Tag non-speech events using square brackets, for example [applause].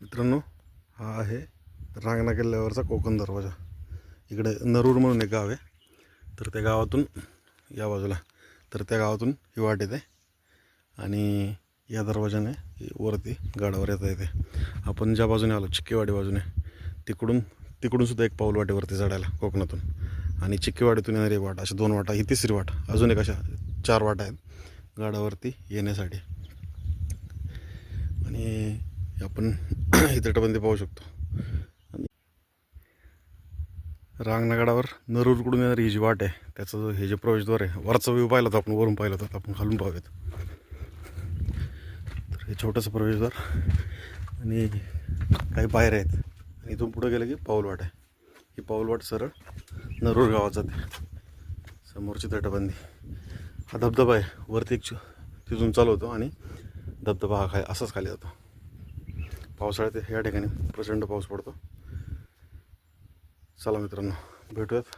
मित्रांनो हा आहे रांगणा किल्ल्यावरचा कोकण दरवाजा. इकडे नरूर म्हणून एक गाव आहे. तर त्या गावातून या बाजूला तर त्या गावातून ही वाट येते. आणि या दरवाजाने वरती गडावर येता येते. आपण ज्या बाजूने आलो चिक्केवाडी बाजूने तिकडून तिकडूनसुद्धा एक पाऊल वाटेवरती चढायला कोकणातून. आणि चिक्केवाडीतून येणारी एक वाट अशा दोन वाटा ही तिसरी वाट अजून एक अशा चार वाटा आहेत गडावरती येण्यासाठी. आणि आपण [clears throat] ही तटबंदी पाहू शकतो. आणि रांगणागडावर नरूरकडून येणारी ही जी वाट आहे त्याचं हे जे प्रवेशद्वार आहे वरचा व्यू पाहिला होता आपण वरून पाहिलं होतं आपण खालून पाहूयात. तर हे छोटंसं प्रवेशद्वार आणि काही पायऱ्या आहेत. आणि इथून पुढं गेलं की पाऊलवाट आहे. ही पाऊलवाट सरळ नरूर गावात जाते. समोरची तटबंदी हा धबधबा आहे. वरती एक तिथून चालवतो आणि धबधबा हा खाय असाच खाली जातो. पावसाळ्यात या ठिकाणी प्रचंड पाऊस पडतो. चला मित्रांनो भेटूयात.